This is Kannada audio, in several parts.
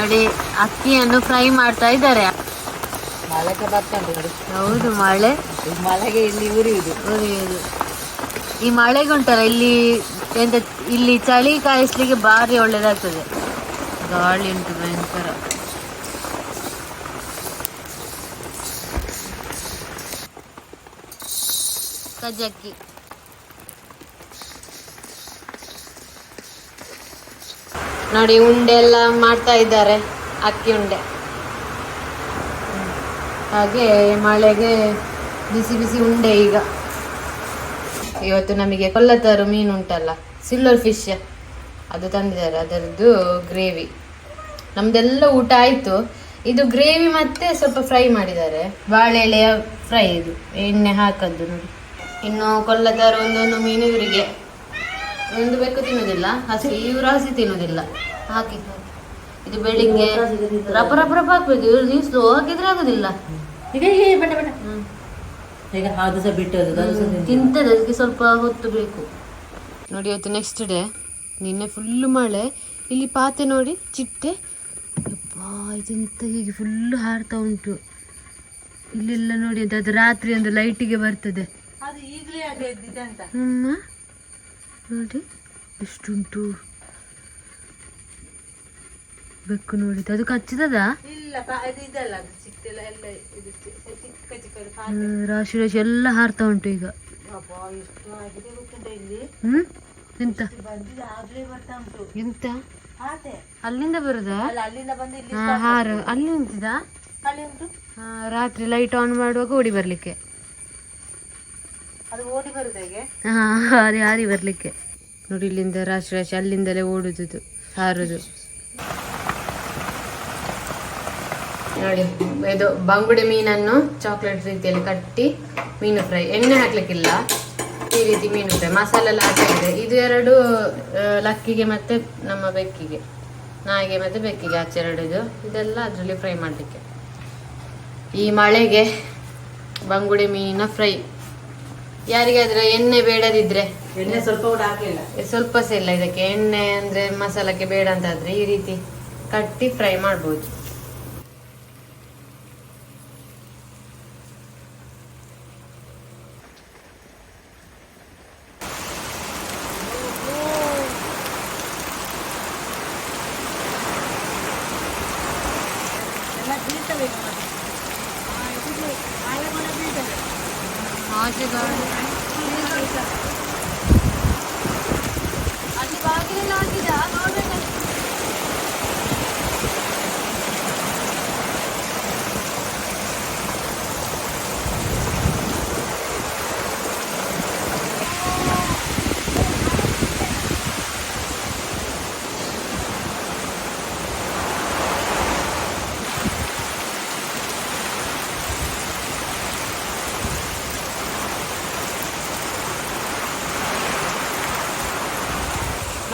ನೋಡಿ ಅಕ್ಕಿಯನ್ನು ಫ್ರೈ ಮಾಡ್ತಾ ಇದ್ದಾರೆ. ಮಳೆಗೆ ನೋಡಿ. ಹೌದು ಮಳೆ. ಮಳೆಗೆ ಇಲ್ಲಿ ಉರಿಯುದು. ಉರಿಯುದು. ಈ ಮಳೆಗುಂಟಲ್ಲ ಇಲ್ಲಿ ಎಂತ ಇಲ್ಲಿ ಚಳಿ ಕಾಯಿಸ್ಲಿಕ್ಕೆ ಭಾರಿ ಒಳ್ಳೇದಾಗ್ತದೆ. ಗಾಳಿ ಉಂಟು ಭಯಂಕರ. ಕಜಕ್ಕಿ ನೋಡಿ, ಉಂಡೆ ಎಲ್ಲ ಮಾಡ್ತಾ ಇದ್ದಾರೆ, ಅಕ್ಕಿ ಉಂಡೆ. ಹಾಗೆ ಮಳೆಗೆ ಬಿಸಿ ಬಿಸಿ ಉಂಡೆ ಈಗ. ಇವತ್ತು ನಮಗೆ ಕೊಲ್ಲತ್ತಾರು ಮೀನು ಉಂಟಲ್ಲ ಸಿಲ್ವರ್ ಫಿಶ್ ಅದು ತಂದಿದ್ದಾರೆ, ಅದರದ್ದು ಗ್ರೇವಿ ನಮ್ದೆಲ್ಲ ಊಟ ಆಯಿತು. ಇದು ಗ್ರೇವಿ ಮತ್ತೆ ಸ್ವಲ್ಪ ಫ್ರೈ ಮಾಡಿದ್ದಾರೆ. ಬಾಳೆ ಎಲೆಯ ಫ್ರೈ ಇದು, ಎಣ್ಣೆ ಹಾಕದ್ದು ನೋಡಿ. ಇನ್ನು ಕೊಲ್ಲತ್ತಾರು ಒಂದೊಂದು ಮೀನು ಇವರಿಗೆ. ಒಂದು ಬೆಕ್ಕು ತಿನ್ನೋದಿಲ್ಲ ಹಸಿ ಇವ್ರು ಹಸಿ ತಿನ್ನೋದಿಲ್ಲ ಹಾಕಿ. ಇದು ಬೆಳಿಗ್ಗೆ ರಪ ರಪ ರಪ ಹಾಕ್ಬೇಕು. ಇವ್ರು ನೀವು ಸ್ಲೋ ಹಾಕಿದ್ರೆ ಆಗೋದಿಲ್ಲ. ಈಗ ಬೇಡ ಬಣ್ಣ ಈಗ ಅದು ಸಹ ಬಿಟ್ಟು ತಿಂತದೆ ಅದಕ್ಕೆ ಸ್ವಲ್ಪ ಹೊತ್ತು ಬೇಕು. ನೋಡಿ ಇವತ್ತು ನೆಕ್ಸ್ಟ್ ಡೇ ನಿನ್ನೆ ಫುಲ್ಲು ಮಳೆ. ಇಲ್ಲಿ ಪಾತೆ ನೋಡಿ ಚಿಟ್ಟೆ. ಇದೆಂತ ಹೀಗೆ ಫುಲ್ಲು ಹಾರ್ತಾ ಉಂಟು. ಇಲ್ಲೆಲ್ಲ ನೋಡಿ ಅದು ಅದು ರಾತ್ರಿ ಒಂದು ಲೈಟಿಗೆ ಬರ್ತದೆ. ಅದು ಈಗಲೇ ಅದು ಎದ್ದಿದೆ ಅಂತ ಹ್ಮ್ ನೋಡಿ ಎಷ್ಟುಂಟು. ಬೆಕ್ಕು ನೋಡಿದ್ದು ಅದು ಕಚ್ಚಿದದ? ರಾಶಿ ರಾಶಿ ಎಲ್ಲ ಹಾರ್ತಾ ಉಂಟು ಈಗ. ಹ್ಮ್ ಎಂತ? ಎಂತ? ಅಲ್ಲಿಂದ ಬರುದಾ? ಹಾರು ಅಲ್ಲಿ ನಿಂತಿದ? ರಾತ್ರಿ ಲೈಟ್ ಆನ್ ಮಾಡುವಾಗ ಓಡಿ ಬರ್ಲಿಕ್ಕೆ. ಹಾರಿ ಹಾರಿ ಬರ್ಲಿಕ್ಕೆ. ನೋಡಿ ಇಲ್ಲಿಂದ ರಾಶಿ ರಾಶಿ, ಅಲ್ಲಿಂದಲೇ ಓಡುದು, ಹಾರುದು. ನೋಡಿ, ಇದು ಬಂಗುಡೆ ಮೀನನ್ನು ಚಾಕ್ಲೇಟ್ ರೀತಿಯಲ್ಲಿ ಕಟ್ಟಿ ಮೀನು ಫ್ರೈ. ಎಣ್ಣೆ ಹಾಕ್ಲಿಕ್ಕಿಲ್ಲ. ಈ ರೀತಿ ಮೀನು ಫ್ರೈ. ಮಸಾಲೆ ಎಲ್ಲ ಹಾಕಿದೆ ಇದು ಎರಡು ಲಕ್ಕಿಗೆ ಮತ್ತೆ ನಮ್ಮ ಬೆಕ್ಕಿಗೆ, ನಾಯಿಗೆ ಮತ್ತೆ ಬೆಕ್ಕಿಗೆ ಆಚೆರಡು ಇದು ಇದೆಲ್ಲ ಅದರಲ್ಲಿ ಫ್ರೈ ಮಾಡಲಿಕ್ಕೆ. ಈ ಮಳೆಗೆ ಬಂಗುಡೆ ಮೀನಿನ ಫ್ರೈ. ಯಾರಿಗಾದ್ರೆ ಎಣ್ಣೆ ಬೇಡದಿದ್ರೆ? ಎಣ್ಣೆ ಸ್ವಲ್ಪ ಕೂಡ ಹಾಕಿಲ್ಲ. ಸ್ವಲ್ಪ ಸಹ ಇಲ್ಲ ಇದಕ್ಕೆ ಎಣ್ಣೆ ಅಂದ್ರೆ ಮಸಾಲಕ್ಕೆ ಬೇಡ ಅಂತಾದ್ರೆ ಈ ರೀತಿ ಕಟ್ಟಿ ಫ್ರೈ ಮಾಡ್ಬೋದು ಎಲ್ಲ ಬೀಳ್ತವೆ ಈಗ ಮತ್ತೆ. ಅಲ್ಲಿ ಬಾಗಿಲೆಲ್ಲ ಹಾಕಿದ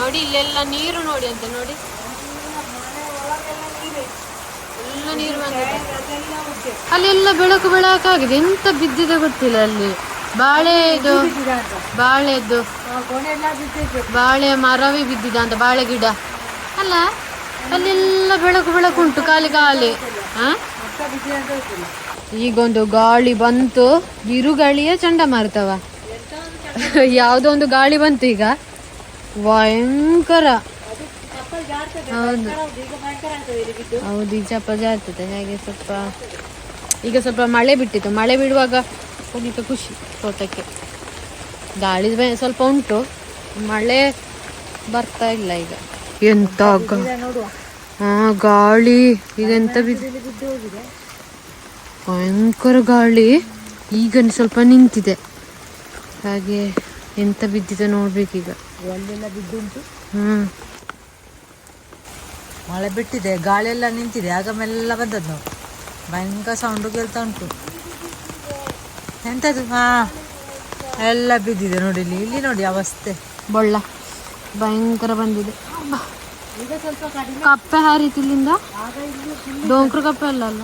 ನೋಡಿ, ಇಲ್ಲೆಲ್ಲ ನೀರು ನೋಡಿ ಅಂತ ನೋಡಿ. ಎಲ್ಲ ಅಲ್ಲೆಲ್ಲ ಬೆಳಕು ಬೆಳಕಾಗಿದೆ. ಎಂತ ಬಿದ್ದಿದೆ ಗೊತ್ತಿಲ್ಲ ಅಲ್ಲಿ. ಬಾಳೆದು ಬಾಳೆದು ಬಾಳೆ ಮರವೇ ಬಿದ್ದಿದೆ ಅಂತ, ಬಾಳೆ ಗಿಡ. ಅಲ್ಲ, ಅಲ್ಲೆಲ್ಲ ಬೆಳಕು ಬೆಳಕು ಉಂಟು, ಖಾಲಿ ಖಾಲಿ. ಈಗೊಂದು ಗಾಳಿ ಬಂತು, ಬಿರುಗಾಳಿಯ ಚಂಡಮಾರುತವ. ಯಾವುದೋ ಒಂದು ಗಾಳಿ ಬಂತು ಈಗ. ಭಯಂಕರ. ಹೌದು. ಹೌದು, ಈಗ ಭಯಂಕರ ಆಗ್ತದೆ ಇಲ್ಲಿ ಬಿದ್ದು ಹೌದು ಈ ಚಪ್ಪ ಜಾರ್ತದೆ ಹಾಗೆ ಸ್ವಲ್ಪ ಈಗ ಸ್ವಲ್ಪ ಮಳೆ ಬಿಟ್ಟಿತ್ತು. ಮಳೆ ಬಿಡುವಾಗ ಹೋಗ್ಲಿಕ್ಕೆ ಖುಷಿ ತೋಟಕ್ಕೆ. ಗಾಳಿ ಸ್ವಲ್ಪ ಉಂಟು. ಮಳೆ ಬರ್ತಾ ಇಲ್ಲ ಈಗ. ಎಂತ ಹಾ ಗಾಳಿ ಈಗ ಎಂತ ಬಿದ್ದು ಇಲ್ಲಿ ಬಿದ್ದು ಹೋಗಿದೆ ಭಯಂಕರ ಗಾಳಿ. ಈಗ ಸ್ವಲ್ಪ ನಿಂತಿದೆ. ಹಾಗೆ ಎಂತ ಬಿದ್ದಿದೆ ನೋಡ್ಬೇಕೀಗ. ಅಲ್ಲೆಲ್ಲ ಬಿದ್ದುಂಟು. ಹ್ಮ್. ಮಳೆ ಬಿಟ್ಟಿದೆ ಗಾಳಿ ಎಲ್ಲ ನಿಂತಿದೆ ಆಗ ಮೆಲ್ಲ ಬಂದದ್ದು ನಾವು ಭಯಂಕರ ಸೌಂಡು ಕೇಳ್ತಾ ಉಂಟು. ಎಂಥದ್ದು ಹಾ. ಎಲ್ಲ ಬಿದ್ದಿದೆ ನೋಡಿ ಇಲ್ಲಿ ಇಲ್ಲಿ ನೋಡಿ ಅವಸ್ಥೆ. ಬೊಳ್ಳ. ಭಯಂಕರ ಬಂದಿದೆ. ಕಪ್ಪೆ ಹಾರಿತು ಇಲ್ಲಿಂದ. ಡೋಂಕ್ರ ಕಪ್ಪೆ ಅಲ್ಲ ಅಲ್ಲ.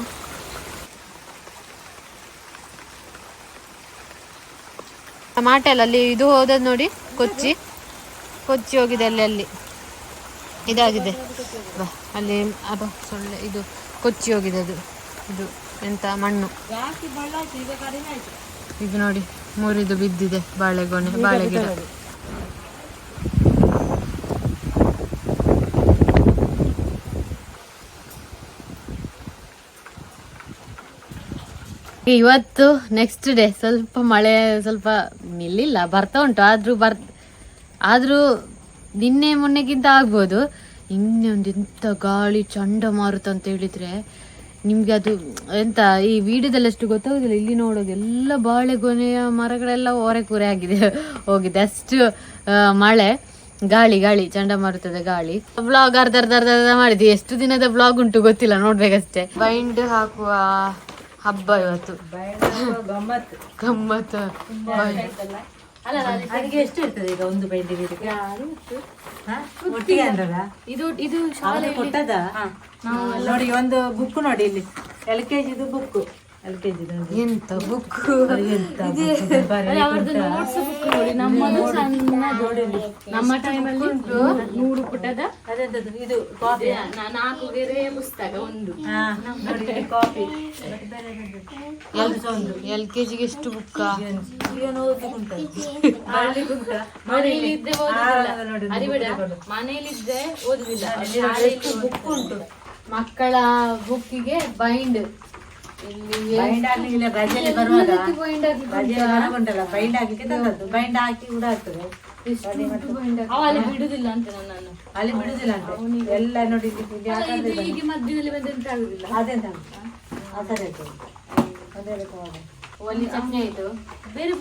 ಟಮಾಟೆ ಅಲ್ಲ ಅಲ್ಲಿ ಇದು ಹೋದದ್ ನೋಡಿ ಕೊಚ್ಚಿ. ಕೊಚ್ಚಿ ಹೋಗಿದೆ ಅಲ್ಲಿ. ಅಲ್ಲಿ ಇದಾಗಿದೆ ಅಲ್ಲಿ ಅಬ್ಬ ಸೊಳ್ಳೆ, ಇದು ಕೊಚ್ಚಿ ಹೋಗಿದೆ ಅದು ಇದು ಎಂತ ಮಣ್ಣು. ಇದು ನೋಡಿ, ಮುರಿದು ಬಿದ್ದಿದೆ ಬಾಳೆಗೊನೆ ಬಾಳೆ ಗಿಡ ಇವತ್ತು ನೆಕ್ಸ್ಟ್ ಡೇ ಸ್ವಲ್ಪ ಮಳೆ ಸ್ವಲ್ಪ ನಿಲ್ಲಿಲ್ಲ, ಬರ್ತಾ ಉಂಟು, ಆದ್ರೂ ಬರ್ ಆದ್ರೂ ನಿನ್ನೆ ಮೊನ್ನೆಗಿಂತ ಆಗ್ಬೋದು. ಇನ್ನೊಂದು ಒಂದು ಎಂತ ಗಾಳಿ ಚಂಡಮಾರುತ ಅಂತ ಹೇಳಿದ್ರೆ ನಿಮಗೆ ಅದು ಎಂತ ಈ ವಿಡಿಯೋದಲ್ಲಿ ಅಷ್ಟು ಗೊತ್ತಾಗುದಿಲ್ಲ. ಇಲ್ಲಿ ನೋಡೋದು ಎಲ್ಲ ಬಾಳೆಗೊನೆಯ ಮರಗಳೆಲ್ಲ ಓರೆ ಕೊರೆ ಆಗಿದೆ. ಹೋಗಿದೆ. ಅಷ್ಟು ಮಳೆ. ಗಾಳಿ ಗಾಳಿ ಚಂಡಮಾರುತದ ಗಾಳಿ. ಬ್ಲಾಗ್ ಅರ್ಧ ಅರ್ಧ ಅರ್ಧ ಅರ್ಧ ಮಾಡಿದ್ವಿ. ಎಷ್ಟು ದಿನದ ಬ್ಲಾಗ್ ಉಂಟು ಗೊತ್ತಿಲ್ಲ ನೋಡ್ಬೇಕಷ್ಟೇ. ಬೈಂಡ್ ಹಾಕುವ ಹಬ್ಬ ಇವತ್ತು. ಗಮ್ಮತ್ತು ಗಮ್ಮತ್ತು ಅಲ್ಲ ಅದಕ್ಕೆ ಎಷ್ಟು ಇರ್ತದೆ ಈಗ ಒಂದು ಬೆಂಡಿಗೆ? ಒಟ್ಟಿಗೆ ಅಂದ್ರಲ್ಲ? ಇದು ಇದು ಕೊಟ್ಟದ ನೋಡಿ ಒಂದು ಬುಕ್ ನೋಡಿ ಇಲ್ಲಿ. ಎಲ್ ಕೆ ಜಿದು ಬುಕ್ ಎಲ್ ಕೆ ಜಿದು ಎಂತ ಬುಕ್ ನಮ್ಮ ಟೈಮಲ್ಲಿ ನೂರು ಪುಟದ ಅದೆಂತದ್ದು? ಇದು ಕಾಫಿ ನಾಲ್ಕು ಬೇರೆ ಪುಸ್ತಕ ಒಂದು. ಕಾಫಿ ಎಲ್ ಕೆ ಜಿಗೆ ಎಷ್ಟು ಬುಕ್ಕ ಮನೆಯಲ್ಲಿದ್ದೆ ಅರಿಬೇಡ. ಮನೆಯಲ್ಲಿದ್ದೆ ಓದುದಿಲ್ಲ. ಬುಕ್ ಉಂಟು? ಮಕ್ಕಳ ಬುಕ್ಕಿಗೆ ಬೈಂಡ್ ಇಲ್ಲಿ ಬೈಂಡ್ ಆಗ್ಲಿಲ್ಲ ರಜೆಯಲ್ಲಿ ಬರುವಾಗ. ಬೈಂಡ್ ರಜೆಯಲ್ಲಿ ಬರುವಾಗ ಉಂಟಲ್ಲ ಬೈಂಡ್ ಹಾಕ್ಲಿಕ್ಕೆ ತಂದದ್ದು. ಬೈಂಡ್ ಹಾಕಿ ಕೂಡ ಆಗ್ತದೆ. ಅಲ್ಲಿ ಬಿಡುದಿಲ್ಲ ಅಂತ ನನ್ನನ್ನು. ಅಲ್ಲಿ ಬಿಡುದಿಲ್ಲ ಅಂತ. ಎಲ್ಲ ನೋಡಿ. ಈಗ ಮಧ್ಯದಲ್ಲಿ ಆಗುದಿಲ್ಲ? ಅದೆಂತ? ಆ ಅದೇ. ಒಲ್ಲಿ ಚಟ್ನಿ ಆಯ್ತು. ಬೇರೆ.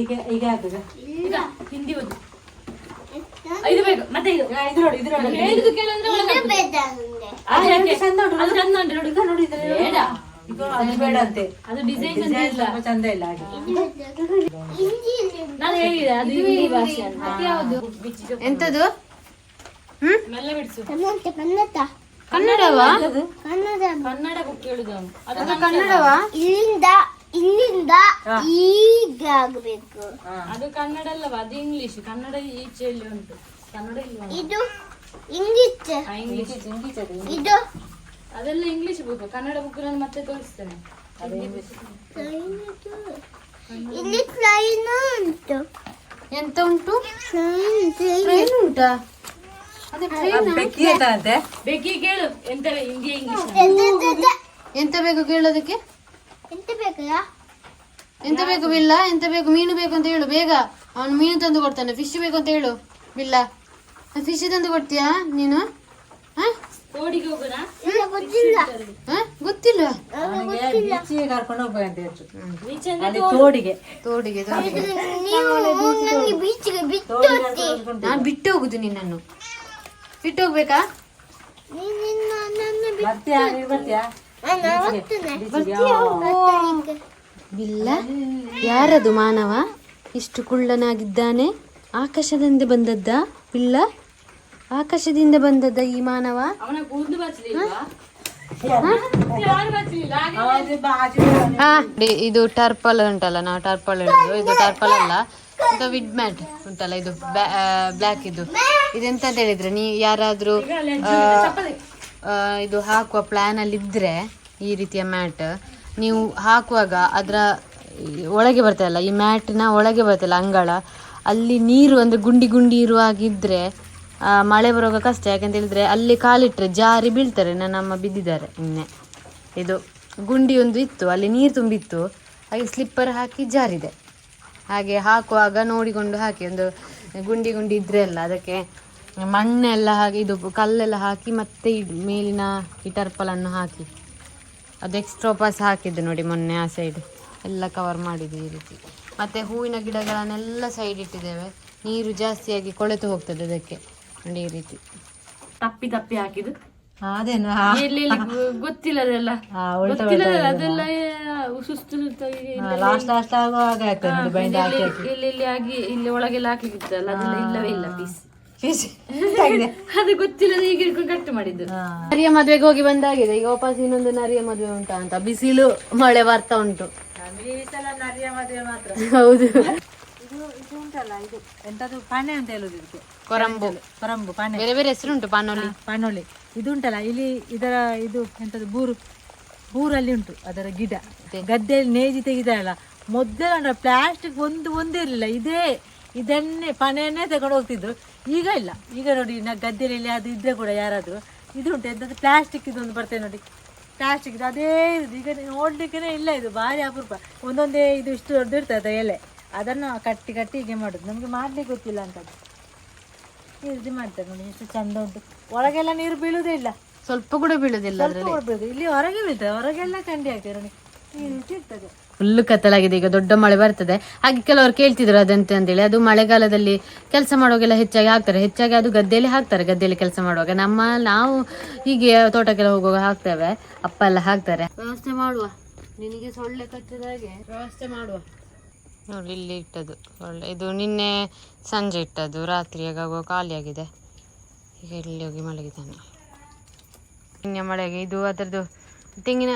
ಈಗ ಈಗ ಹಾಕುದು ಈಗ ಹಿಂದಿ ಒಂದು ಇದು ಬೇಕು. ಮತ್ತೆ ಇದು. ಇದು ನೋಡಿ ಇದು ನೋಡಿ ಹೇಳಿದ್ದು ಕೇಳಂದ್ರೆ ಚಂದ ಉಂಟು. ಅದು ಚಂದ ಉಂಟು ನೋಡಿ. ನೋಡಿ ಬೇಡ. ಈಗ ಅದು ಬೇಡ ಅಂತೆ. ಅದು ಡಿಸೈನ್ ಇಲ್ಲ. ಚಂದ ಇಲ್ಲ ಹಾಗೆ. ನಾನು ಹೇಳಿದೆ ಅದು ಹಿಂದಿ ಭಾಷೆ ಅಂತ ಯಾವುದು? ಎಂತದು? ಹ್ಮ್? ಮೆಲ್ಲ ಬಿಡಿಸು. ಕನ್ನಡವಾ? ಕನ್ನಡ. ಬುಕ್ ಹೇಳುದು ಅವನು. ಅದು ಕನ್ನಡವಾ? ಇಲ್ಲಿಂದ ಇಲ್ಲಿಂದ ಈಗ ಆಗ್ಬೇಕು ಅದು ಕನ್ನಡ ಅಲ್ಲವಾ? ಅದು ಇಂಗ್ಲಿಷ್. ಕನ್ನಡ ಈಚೆಯಲ್ಲಿ ಉಂಟು. ಕನ್ನಡ ಇಲ್ಲ ಇದು ಇಂಗ್ಲಿಷ್. ಇಂಗ್ಲಿಷ್. ಇದು ಅದೆಲ್ಲ ಇಂಗ್ಲಿಷ್ ಬುಕ್ ಕನ್ನಡ ಬುಕ್ ನಾನು ಮತ್ತೆ ತೋರಿಸ್ತೇನೆ. ಇಲ್ಲಿ ಟ್ರೈನ್ ಉಂಟು. ಎಂತ ಉಂಟು? ಟ್ರೈನ್ ಉಂಟಾ. ಬೆಕ್ಕಿ ಬೇಕಿ ಕೇಳು ಎಂತ ಹಿಂದಿ ಇಂಗ್ಲಿಷ್ ಎಂತ ಬೇಕು ಕೇಳೋದಕ್ಕೆ? ಎಂತ ಬೇಕಲ್ಲ ಎಂತ ಬೇಕು ಬಿಲ್ಲ? ಎಂತ ಬೇಕು ಮೀನು ಬೇಕು ಅಂತ ಹೇಳು ಬೇಗ. ಅವನು ಮೀನು ತಂದು ಕೊಡ್ತಾನೆ. ಫಿಶ್ ಬೇಕು ಅಂತ ಹೇಳು ಬಿಲ್ಲ. ಫಿಶ್ ತಂದು ಕೊಡ್ತೀಯಾ ನೀನು? ಹ? ಹೋಗೋಣ ಇಲ್ಲ ಗೊತ್ತಿಲ್ಲ. ಬೀಚಿಗೆ ಕರ್ಕೊಂಡು ಹೋಗ್ಬೇಕಂತ ಅಲ್ಲಿ ತೋಡಿಗೆ. ತೋಡಿಗೆ ನಾನು ಬಿಟ್ಟು ಹೋಗುದು ನಿನ್ನನ್ನು. ಬಿಟ್ಟು ಹೋಗ್ಬೇಕಾ? ಬರ್ತೀಯಾ? ನೀನು ಬರ್ತೀಯಾ? ಬಿಲ್ಲ ಯಾರದು ಮಾನವ? ಇಷ್ಟು ಕುಳ್ಳನಾಗಿದ್ದಾನೆ? ಆಕಾಶದಿಂದ ಬಂದದ್ದ? ಬಿಲ್ಲ ಆಕಾಶದಿಂದ ಬಂದದ್ದ ಈ ಮಾನವ? ಇದು ಟರ್ಪಲ್ ಉಂಟಲ್ಲ ನಾವು ಟರ್ಪಲ್ ಹೇಳುದು ಇದು ಟರ್ಪಲ್ ಅಲ್ಲ ಇದು ವಿಡ್ ಮ್ಯಾಟ್ ಉಂಟಲ್ಲ ಇದು ಬ್ಲ್ಯಾಕ್ ಇದು. ಇದೆಂತ ಅಂತ ಹೇಳಿದ್ರೆ ನೀ ಯಾರಾದ್ರೂ ಇದು ಹಾಕುವ ಪ್ಲಾನ್ ಅಲ್ಲಿ ಇದ್ರೆ ಈ ರೀತಿಯ ಮ್ಯಾಟ್ ನೀವು ಹಾಕುವಾಗ ಅದರ ಒಳಗೆ ಬರ್ತಲ್ಲ ಈ ಮ್ಯಾಟ್ನ ಒಳಗೆ ಬರ್ತಲ್ಲ ಅಂಗಳ ಅಲ್ಲಿ ನೀರು ಅಂದ್ರೆ ಗುಂಡಿ ಗುಂಡಿ ಇರುವಾಗಿದ್ರೆ ಮಳೆ ಬರುವಾಗ ಕಷ್ಟ, ಯಾಕಂತ ಹೇಳಿದ್ರೆ ಅಲ್ಲಿ ಕಾಲಿಟ್ಟರೆ ಜಾರಿ ಬೀಳ್ತಾರೆ ನನ್ನಮ್ಮ ಬಿದ್ದಿದ್ದಾರೆ ನಿನ್ನೆ. ಇದು ಗುಂಡಿ ಒಂದು ಇತ್ತು, ಅಲ್ಲಿ ನೀರು ತುಂಬಿತ್ತು, ಹಾಗೆ ಸ್ಲಿಪ್ಪರ್ ಹಾಕಿ ಜಾರಿದೆ. ಹಾಗೆ ಹಾಕುವಾಗ ನೋಡಿಕೊಂಡು ಹಾಕಿ, ಒಂದು ಗುಂಡಿ ಗುಂಡಿ ಇದ್ರೆ ಅಲ್ಲ, ಅದಕ್ಕೆ ಮಣ್ಣೆಲ್ಲ ಹಾಕಿ, ಇದು ಕಲ್ಲೆಲ್ಲ ಹಾಕಿ, ಮತ್ತೆ ಮೇಲಿನ ಈ ಟರ್ಪಲನ್ನು ಹಾಕಿ. ಅದು ಎಕ್ಸ್ಟ್ರಾ ಪಾಸ್ ಹಾಕಿದ್ದು ನೋಡಿ, ಮೊನ್ನೆ ಆ ಸೈಡ್ ಎಲ್ಲ ಕವರ್ ಮಾಡಿದ್ದು ಈ ರೀತಿ. ಮತ್ತೆ ಹೂವಿನ ಗಿಡಗಳನ್ನೆಲ್ಲ ಸೈಡ್ ಇಟ್ಟಿದ್ದೇವೆ. ನೀರು ಜಾಸ್ತಿಯಾಗಿ ಕೊಳೆತು ಹೋಗ್ತದೆ ಅದಕ್ಕೆ. ನೋಡಿ ಈ ರೀತಿ. ತಪ್ಪಿ ತಪ್ಪಿ ಹಾಕಿದ್ದು. ಅದೇನು. ಎಲ್ಲೆಲ್ಲಿ ಗೊತ್ತಿಲ್ಲದೆಲ್ಲ. ಗೊತ್ತಿಲ್ಲದಲ್ಲ ಅದೆಲ್ಲ ಸುಸ್ತು ಲಾಸ್ಟ್ ಲಾಸ್ಟ್ ಆಗುವಾಗ ಇಲ್ಲಿ ಇಲ್ಲಿ ಆಗಿ ಇಲ್ಲಿ ಒಳಗೆಲ್ಲ ಹಾಕಿದ್ದಲ್ಲ ಅದೆಲ್ಲ ಇಲ್ಲವೇ ಇಲ್ಲ ಪೀಸ್. ಅದು ಗೊತ್ತಿಲ್ಲದ ಈಗ ಹಿಡ್ಕೊಂಡು ಕಟ್ ಮಾಡಿದ್ದು. ಹಾ. ನರಿಯ ಮದ್ವೆಗೆ ಹೋಗಿ ಬಂದಾಗಿದೆ. ಈಗ ವಾಪಸ್ ಇನ್ನೊಂದು ನರಿಯ ಮದುವೆ ಉಂಟಾ ಅಂತ ಬಿಸಿಲು ಮಳೆ ಬರ್ತಾ ಉಂಟು. ನಮ್ಗೆ ಈ ಸಲ ನರಿಯ ಮದುವೆ ಮಾತ್ರ. ಹೌದು. ಉಂಟಲ್ಲ ಇದು. ಎಂತದು ಪಾನೆ ಅಂತ ಹೇಳುದು ಇದಕ್ಕೆ. ಕೊರಂಬು. ಕೊರಂಬು ಪಾನೆ. ಬೇರೆ ಬೇರೆ ಹೆಸರುಂಟು ಪಾನೋಲಿ. ಪಾನೋಲಿ. ಇದು ಉಂಟಲ್ಲ ಇಲ್ಲಿ ಇದರ ಇದು ಎಂತದ್ದು ಬೂರು. ಬೂರಲ್ಲಿ ಉಂಟು ಅದರ ಗಿಡ. ಗದ್ದೆಯಲ್ಲಿ ನೇಜಿ ತೆಗಿದಾರಲ್ಲ ಮೊದಲ ಪ್ಲಾಸ್ಟಿಕ್ ಒಂದು ಒಂದೇ ಇರಲಿಲ್ಲ. ಇದೇ ಇದನ್ನೇ ಪನೆಯನ್ನೇ ತಗೊಂಡು ಹೋಗ್ತಿದ್ರು. ಈಗ ಇಲ್ಲ. ಈಗ ನೋಡಿ ನಾ ಗದ್ದೆಯಲ್ಲಿ ಅದು ಇದ್ರೆ ಕೂಡ ಯಾರಾದರೂ ಇದು ಉಂಟು. ಎಂತದ್ದು ಪ್ಲಾಸ್ಟಿಕ್ ಇದೊಂದು ಬರ್ತೇನೆ ನೋಡಿ. ಪ್ಲಾಸ್ಟಿಕ್ ಇದು ಅದೇ ಇದು ಈಗ ನೋಡ್ಲಿಕ್ಕೆ ಇಲ್ಲ ಇದು. ಭಾರಿ ಅಪರೂಪ. ಒಂದೊಂದೇ ಇದು ಇಷ್ಟು ದೊಡ್ಡ ಇರ್ತದೆ ಎಲೆ. ಅದನ್ನು ಕಟ್ಟಿ ಕಟ್ಟಿ ಹೀಗೆ ಮಾಡೋದು. ನಮಗೆ ಮಾಡಲಿಕ್ಕೆ ಗೊತ್ತಿಲ್ಲ ಅಂತದ್ದು. ಇದು ಮಾಡ್ತಾರೆ ನೋಡಿ ಎಷ್ಟು ಚಂದ ಉಂಟು. ಒಳಗೆಲ್ಲ ನೀರು ಬೀಳುವುದೇ ಇಲ್ಲ. ಸ್ವಲ್ಪ ಕೂಡ ಬೀಳುದಿಲ್ಲ ಸ್ವಲ್ಪ ಇಲ್ಲಿ ಹೊರಗೆ ಬೀಳ್ತದೆ ಹೊರಗೆಲ್ಲ ಕಂಡಿ ಆಗ್ತದೆ ನೋಡಿ. ಇರ್ತದೆ ಫುಲ್ ಕತ್ತಲಾಗಿದೆ. ಈಗ ದೊಡ್ಡ ಮಳೆ ಬರ್ತದೆ. ಹಾಗೆ ಕೆಲವರು ಕೇಳ್ತಿದ್ರು ಅದಂತ ಅಂತೇಳಿ. ಅದು ಮಳೆಗಾಲದಲ್ಲಿ ಕೆಲಸ ಮಾಡುವಾಗೆಲ್ಲ ಹೆಚ್ಚಾಗಿ ಹಾಕ್ತಾರೆ. ಹೆಚ್ಚಾಗಿ ಅದು ಗದ್ದೆಯಲ್ಲಿ ಹಾಕ್ತಾರೆ ಗದ್ದೆಯಲ್ಲಿ ಕೆಲಸ ಮಾಡುವಾಗ. ನಮ್ಮ ನಾವು ಹೀಗೆ ತೋಟಕ್ಕೆಲ್ಲ ಹೋಗುವಾಗ ಹಾಕ್ತೇವೆ. ಅಪ್ಪ ಎಲ್ಲ ಹಾಕ್ತಾರೆ. ವ್ಯವಸ್ಥೆ ಮಾಡುವ. ನಿನಗೆ ಸೊಳ್ಳೆ ಕಚ್ಚಿದ ಹಾಗೆ ವ್ಯವಸ್ಥೆ ಮಾಡುವ. ನೋಡಿ ಇಲ್ಲಿ ಇಟ್ಟದ್ದು. ಒಳ್ಳೆ ಇದು ನಿನ್ನೆ ಸಂಜೆ ಇಟ್ಟದ್ದು. ರಾತ್ರಿ ಆಗುವ ಖಾಲಿಯಾಗಿದೆ. ಈಗ ಇಲ್ಲಿ ಹೋಗಿ ಮಲಗಿದ್ದಾನೆ. ನಿನ್ನೆ ಮಳೆಗೆ ಇದು ಅದರದ್ದು ತೆಂಗಿನ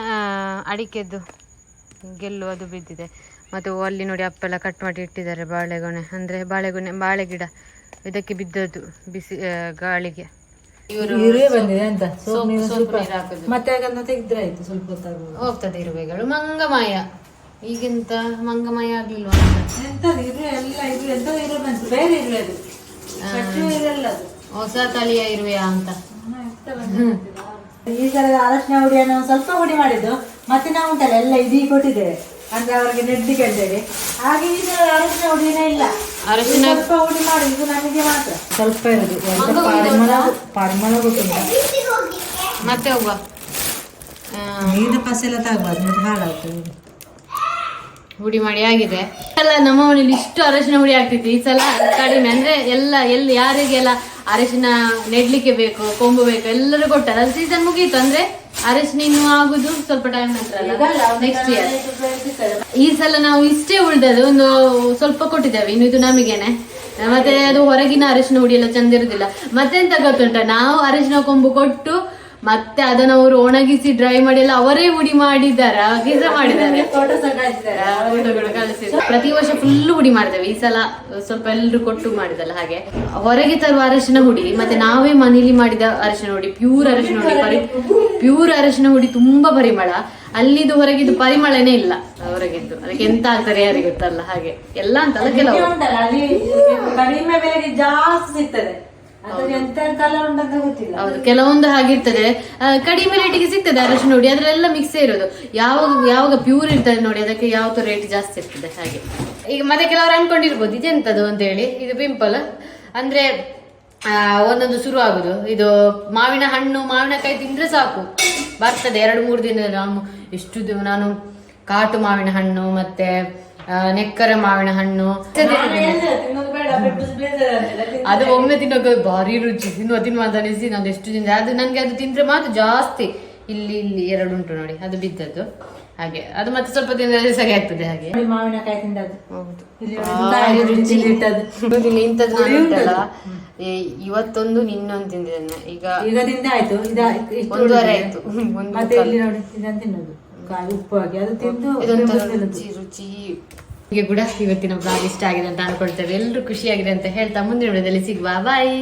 ಅಡಿಕೆದ್ದು ಗೆಲ್ಲು ಅದು ಬಿದ್ದಿದೆ. ಮತ್ತು ಅಲ್ಲಿ ನೋಡಿ ಅಪ್ಪೆಲ್ಲ ಕಟ್ ಮಾಡಿ ಇಟ್ಟಿದ್ದಾರೆ ಬಾಳೆಗೊನೆ. ಅಂದರೆ ಬಾಳೆಗೊನೆ ಬಾಳೆ ಗಿಡ ಇದಕ್ಕೆ ಬಿದ್ದದ್ದು ಬಿಸಿ ಗಾಳಿಗೆ. ಮತ್ತೆ ಹೋಗ್ತದೆ ಇರುವೆಗಳು. ಮಂಗಮಾಯ. ಈಗಿಂತ ಮಂಗಮಯ ಆಗ್ಲಿಲ್ವಾ? ಅಂತ ಎಂತದು ಇರುವೆ ಎಲ್ಲ ಇರುವೆ ಎಂತ ಇರುವೆ ಬಂತು ಬೇರೆ ಇರುವೆ ಅದು. ಕಚ್ಚುವ ಇರುವೆ ಅದು. ಹೊಸ ತಳಿಯ ಇರುವೆಯಾ ಅಂತ? ಈ ಸಲ ಅರಶಿನ ಹುಡಿಯನ್ನು ಸ್ವಲ್ಪ ಹುಡಿ ಮಾಡಿದ್ದು ಮತ್ತೆ ನಾವು ಉಂಟಲ್ಲ ಎಲ್ಲ ಇದೀ ಕೊಟ್ಟಿದ್ದೇವೆ. ಅಂದ್ರೆ ಅವರಿಗೆ ನೆಡ್ಲಿಕ್ಕೆ ಅಂತೇಳಿ ಹಾಗೆ ಈ ಸಲ ಅರಶಿನ ಹುಡಿನೇ ಇಲ್ಲ. ಅರಶಿನ ಸ್ವಲ್ಪ ಹುಡಿ ಮಾಡಿ ಇದು ನಮಗೆ ಮಾತ್ರ. ಸ್ವಲ್ಪ ಇರುದು ಪರಿಮಳ ಪರಿಮಳ ಗೊತ್ತಿಲ್ಲ ಮತ್ತೆ ಹೋಗುವ. ನೀರಿನ ಪಸ ಎಲ್ಲ ತಗಬಾರ್ದು ಹಾಳಾಗ್ತದೆ. ಹುಡಿ ಮಾಡಿ ಆಗಿದೆ. ಎಲ್ಲ ನಮ್ಮ ಮನೇಲಿ ಇಷ್ಟು ಅರಶಿನ ಹುಡಿ ಆಗ್ತಿತ್ತು ಈ ಸಲ ಕಡಿಮೆ ಅಂದ್ರೆ ಎಲ್ಲ ಎಲ್ಲಿ ಯಾರಿಗೆಲ್ಲ ಅರಶಿನ ನೆಡ್ಲಿಕ್ಕೆ ಬೇಕು ಕೊಂಬು ಬೇಕು ಎಲ್ಲರೂ ಕೊಟ್ಟಾರೆ ಅದು ಸೀಸನ್ ಮುಗೀತು ಅಂದ್ರೆ ಅರಶಿನ ಇನ್ನು ಆಗುದು ಸ್ವಲ್ಪ ಟೈಮ್ ನಂತರ ನೆಕ್ಸ್ಟ್ ಇಯರ್ ಈ ಸಲ ನಾವು ಇಷ್ಟೇ ಉಳಿದದ್ದು ಒಂದು ಸ್ವಲ್ಪ ಕೊಟ್ಟಿದ್ದೇವೆ. ಇನ್ನು ಇದು ನಮಗೇನೆ. ಮತ್ತೆ ಅದು ಹೊರಗಿನ ಅರಶಿನ ಹುಡಿ ಎಲ್ಲ ಚಂದ ಇರುದಿಲ್ಲ. ಮತ್ತೆ ಎಂತ ಗೊತ್ತುಂಟ? ನಾವು ಅರಶಿನ ಕೊಂಬು ಕೊಟ್ಟು ಮತ್ತೆ ಅದನ್ನ ಅವರು ಒಣಗಿಸಿ ಡ್ರೈ ಮಾಡಿ ಎಲ್ಲ ಅವರೇ ಹುಡಿ ಮಾಡಿದ್ದಾರೆ. ಮಾಡಿದ್ದಾರೆ. ಪ್ರತಿ ವರ್ಷ ಫುಲ್ ಹುಡಿ ಮಾಡಿದ್ದೇವೆ ಈ ಸಲ ಸ್ವಲ್ಪ ಎಲ್ಲರೂ ಕೊಟ್ಟು ಮಾಡಿದಲ್ಲ ಹಾಗೆ. ಹೊರಗೆ ತರುವ ಅರಶಿನ ಹುಡಿ, ಮತ್ತೆ ನಾವೇ ಮನೇಲಿ ಮಾಡಿದ ಅರಶಿನ ಹುಡಿ ಪ್ಯೂರ್ ಅರಶಿನ ಹುಡಿ, ಪರಿ ಪ್ಯೂರ್ ಅರಶಿನ ಹುಡಿ ತುಂಬಾ ಪರಿಮಳ. ಅಲ್ಲಿದು ಹೊರಗಿದ್ದು ಪರಿಮಳನೇ ಇಲ್ಲ. ಹೊರಗಿದ್ದು. ಅದಕ್ಕೆ ಎಂತ ಆಗ್ತಾರೆ ಯಾರಿಗೆ ಗೊತ್ತಲ್ಲ ಹಾಗೆ. ಎಲ್ಲ ಅಂತಲ್ಲ ಕೆಲವು ಬೆಲೆಗೆ ಜಾಸ್ತಿ ಸಿಗ್ತದೆ. ಹೌದು ಕೆಲವೊಂದು ಹಾಗಿರ್ತದೆ. ಕಡಿಮೆ ರೇಟಿಗೆ ಸಿಗ್ತದೆ ಅರಶಿನ ನೋಡಿ ಅದ್ರೆಲ್ಲ ಮಿಕ್ಸ್ ಇರೋದು. ಯಾವಾಗ ಯಾವಾಗ ಪ್ಯೂರ್ ಇರ್ತದೆ ನೋಡಿ ಅದಕ್ಕೆ ಯಾವತ್ತು ರೇಟ್ ಜಾಸ್ತಿ ಇರ್ತದೆ ಹಾಗೆ. ಈಗ ಮತ್ತೆ ಕೆಲವರು ಅನ್ಕೊಂಡಿರ್ಬೋದು ಇದೆಂತದು ಅಂತ ಹೇಳಿ ಇದು ಪಿಂಪಲ್ ಅಂದ್ರೆ ಆ, ಒಂದೊಂದು ಶುರು ಆಗುದು. ಇದು ಮಾವಿನ ಹಣ್ಣು ಮಾವಿನಕಾಯಿ ತಿಂದ್ರೆ ಸಾಕು. ಬರ್ತದೆ ಎರಡು ಮೂರು ದಿನ ನಾನು ಎಷ್ಟು ನಾನು ಕಾಟು ಮಾವಿನ ಹಣ್ಣು ಮತ್ತೆ ನೆಕ್ಕರ ಮಾವಿನ ಹಣ್ಣು. ಅದು ಒಮ್ಮೆ ತಿನ್ನೋಕೆ ಭಾರಿ ರುಚಿ. ತಿನ್ನುವ ತಿನ್ನುವ ಅಂತ ಅನಿಸಿ ನಾನು ಎಷ್ಟು ತಿಂದೆ ಅದು ನನಗೆ ಅದು ತಿಂದ್ರೆ ಮಾತ್ರ ಜಾಸ್ತಿ. ಇಲ್ಲಿ ಇಲ್ಲಿ ಎರಡು ಉಂಟು ನೋಡಿ ಅದು ಬಿದ್ದದ್ದು. ಹಾಗೆ ಅದು ಮತ್ತೆ ಸ್ವಲ್ಪ ತಿಂದ್ರೆ ಸರಿ ಆಗ್ತದೆ ಹಾಗೆ. ಮಾವಿನಕಾಯಿ ತಿಂದದ್ದು. ಇಂಥದ್ದು ನಾನು ಉಂಟಲ್ಲ, ಇವತ್ತೊಂದು ನಿನ್ನೊಂದು ತಿಂದಿದ್ದೇನೆ. ಈಗ ಈಗ ತಿಂದೆ ಆಯ್ತು ಒಂದೂವರೆ. ಆಯ್ತು. ಮತ್ತೆ ಇಲ್ಲಿ ನೋಡಿ ಇದನ್ನ ತಿನ್ನೋದು. ಉಪ್ಪು ಹಾಕಿ. ಅದು ತಿಂದು. ರುಚಿ ರುಚಿ. ಹೀಗೆ ಕೂಡ ಇವತ್ತಿನ ಬ್ಲಾಗ್ ಇಷ್ಟ ಆಗಿದೆ ಅಂತ ಅನ್ಕೊಳ್ತೇವೆ. ಎಲ್ಲರೂ ಖುಷಿಯಾಗಿದೆ ಅಂತ ಹೇಳ್ತಾ ಮುಂದಿನ ವಿಡಿಯೋದಲ್ಲಿ ಸಿಗುವ. ಬಾಯ್